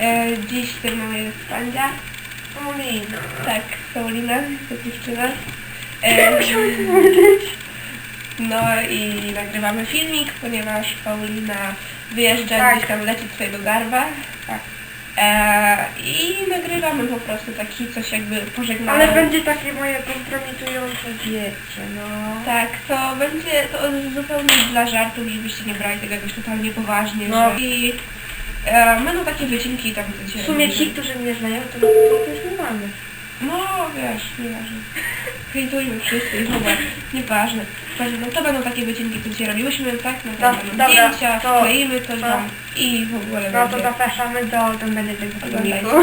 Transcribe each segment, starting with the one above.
E, dziś mama jest Pandzia. Paulina. Tak, Paulina, to dziewczyna. E, no i nagrywamy filmik, ponieważ Paulina wyjeżdża Tak. gdzieś tam leci tutaj do Garba. Tak. E, I nagrywamy po prostu taki coś jakby pożegnanie. Ale będzie takie moje kompromitujące wiecie, no. Tak, to będzie to zupełnie dla żartów, żebyście nie brali tego jakoś totalnie poważnie. No. I e, będą takie wycinki tam gdzie się W sumie ci, którzy mnie znają, to, to jest normalne. No wiesz, nieważne. Hejtujmy wszyscy i w ogóle, nieważne. Ważne, No to będą takie wycinki, co dzisiaj robiłyśmy, tak? No to No, będą dobra, zdjęcia, to- kleimy coś to- tam i w ogóle No to będzie. zapraszamy do oglądania tego Oglądajcie. filmiku.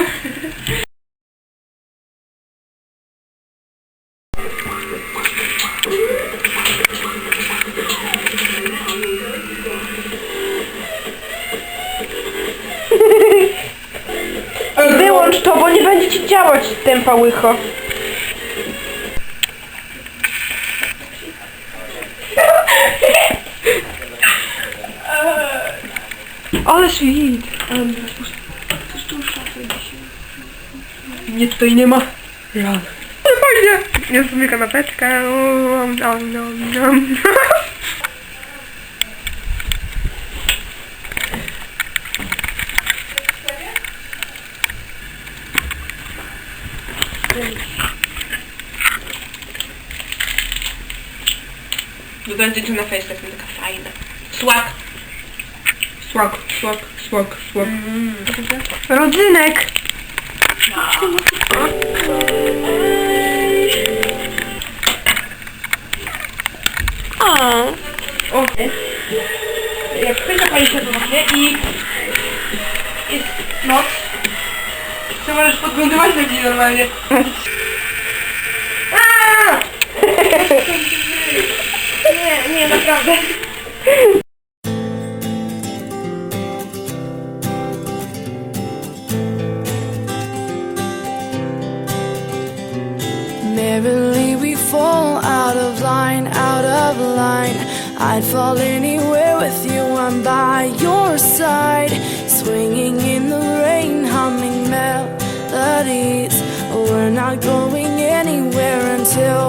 Wyłącz to, bo nie będzie ci działać tempa łycho. Ale sweet. Coś tu szafy dzisiaj. Nie, tutaj nie ma. Ja. Ale fajnie. Jest sobie nom. Wygląda to na face, tak taka fajna. Słak. Słak, słak, słak, słak. Rodzynek! O. O. Jak ktoś zapali światło właśnie i jest noc, to możesz podglądywać ludzi normalnie. naprawdę. Merrily we fall out of line, out of line. I'd fall anywhere with you, I'm by your side. Swinging in the rain, humming melodies. We're not going anywhere until